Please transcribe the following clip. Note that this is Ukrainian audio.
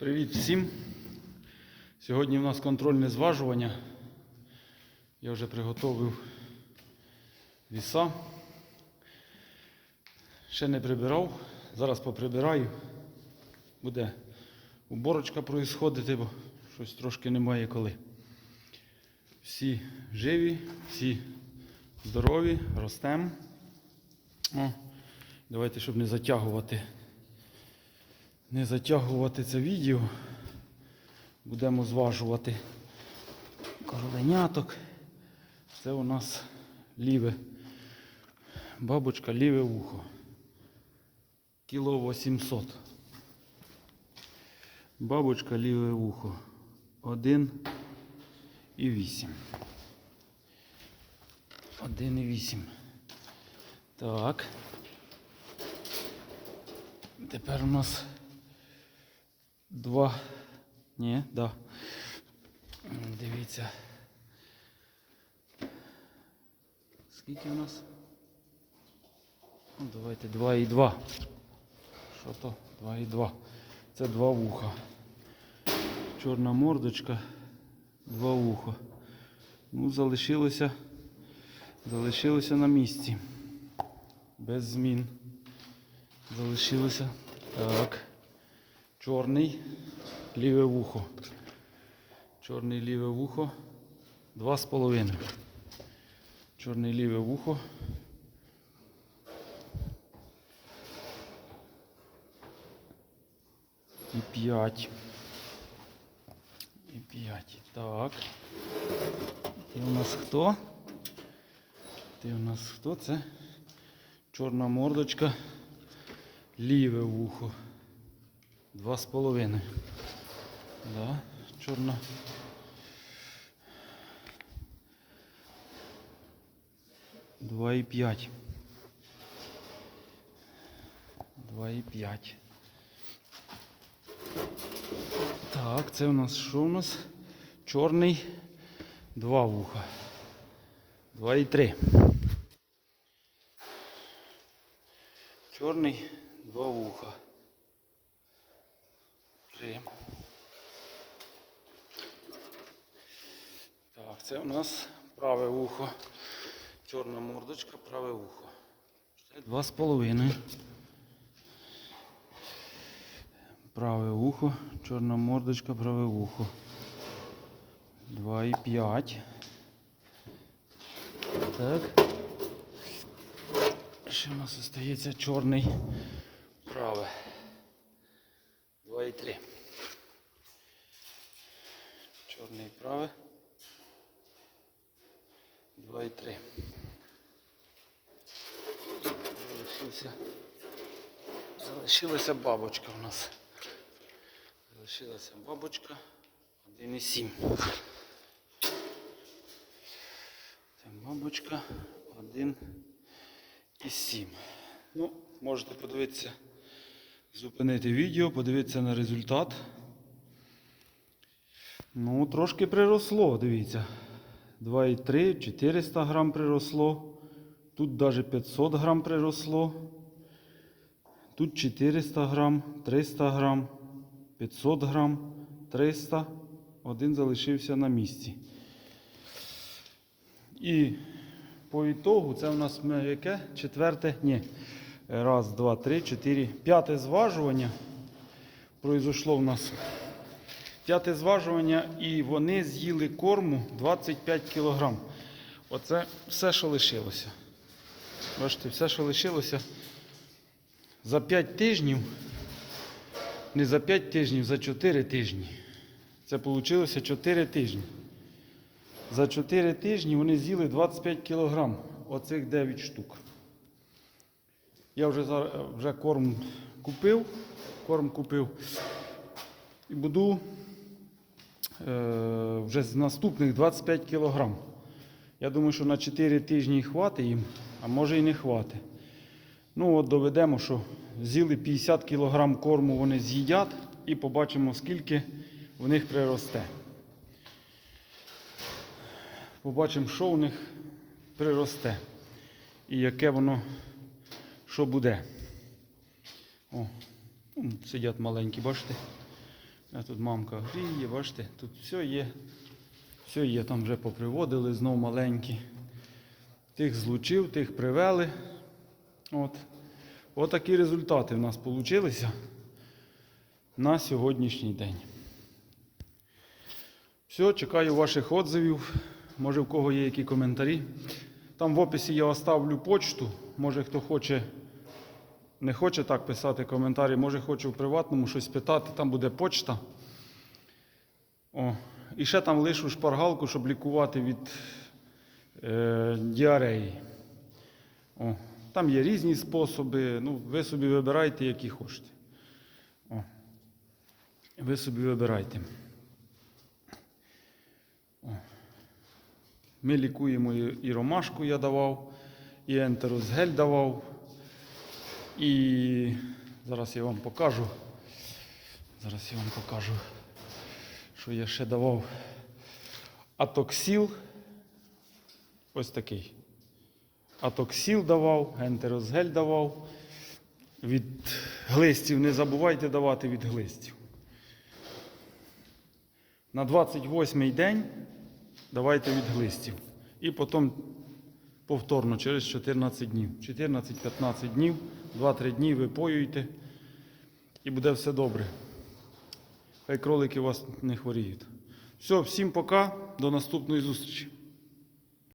Привіт всім! Сьогодні у нас контрольне зважування. Я вже приготовив віса. Ще не прибирав. Зараз поприбираю. Буде уборочка проїсходити, бо щось трошки немає коли. Всі живі, всі здорові, ростемо. Давайте, щоб не затягувати не затягувати це відео. Будемо зважувати короленяток. Це у нас ліве. Бабочка ліве вухо. Кіло 800. Бабочка ліве вухо. 1 і 8. 1 і 8. Так. Тепер у нас Два. Ні, да. Дивіться. Скільки у нас? Ну, давайте два і два. Що то? Два і два. Це два вуха. Чорна мордочка, два вуха. Ну, залишилося. Залишилося на місці. Без змін. Залишилося. Так. Чорний ліве вухо. Чорний ліве вухо. Два з половиною. Чорний ліве вухо. І п'ять. І п'ять. Так. Ти у нас хто? Ти у нас хто? Це чорна мордочка. Ліве вухо. Два з половиною. Да, чорна. Два і п'ять. Два і п'ять. Так, це у нас що у нас? Чорний. Два вуха. Два і три. Чорний, два вуха. Три. Так, це у нас праве вухо. Чорна мордочка, праве вухо. Два з половиною. Праве вухо, чорна мордочка, праве вухо. Два і п'ять. Так. Ще у нас остається чорний праве. 2 і 3. Залишилася, залишилася бабочка у нас. Залишилася бабочка 1,7. Це бабочка 1,7. Ну, можете подивитися, зупинити відео, подивитися на результат. Ну, трошки приросло, дивіться. 2,3, 400 грам приросло. Тут навіть 500 грам приросло. Тут 400 грам, 300 грам, 500 грам, 300. Один залишився на місці. І по ітогу це у нас яке? Четверте? Ні. Раз, два, три, чотири. П'яте зважування. Произошло в нас п'яте зважування, і вони з'їли корму 25 кг. Оце все, що лишилося. Бачите, все, що лишилося за 5 тижнів. Не за 5 тижнів, за 4 тижні. Це вийшло 4 тижні. За 4 тижні вони з'їли 25 кг. Оцих 9 штук. Я вже вже корм купив. Корм купив. І буду вже з наступних 25 кг. Я думаю, що на 4 тижні хватить їм, а може і не хватить. Ну от доведемо, що з'їли 50 кг корму вони з'їдять і побачимо, скільки в них приросте. Побачимо, що у них приросте і яке воно що буде. О, сидять маленькі, бачите? А тут мамка гріє, бачите, тут все є. Все є, там вже поприводили знов маленькі. Тих злучив, тих привели. От. Отакі результати в нас вийшли на сьогоднішній день. Все, чекаю ваших отзивів. Може, в кого є які коментарі. Там в описі я оставлю почту. Може, хто хоче, не хоче так писати коментарі, може хоче в приватному щось питати, там буде почта. О. І ще там лишу шпаргалку, щоб лікувати від е, діареї. О. Там є різні способи. Ну, ви собі вибирайте, які хочете. О. Ви собі вибирайте. О. Ми лікуємо і, ромашку я давав, і ентерозгель давав. І зараз я вам покажу. Зараз я вам покажу, що я ще давав. Атоксіл. Ось такий. Атоксіл давав, ентерозгель давав. Від глистів не забувайте давати від глистів. На 28-й день давайте від глистів. І потім повторно через 14 днів. 14-15 днів, 2-3 дні випоюйте і буде все добре. Хай кролики у вас не хворіють. Все, всім пока, до наступної зустрічі.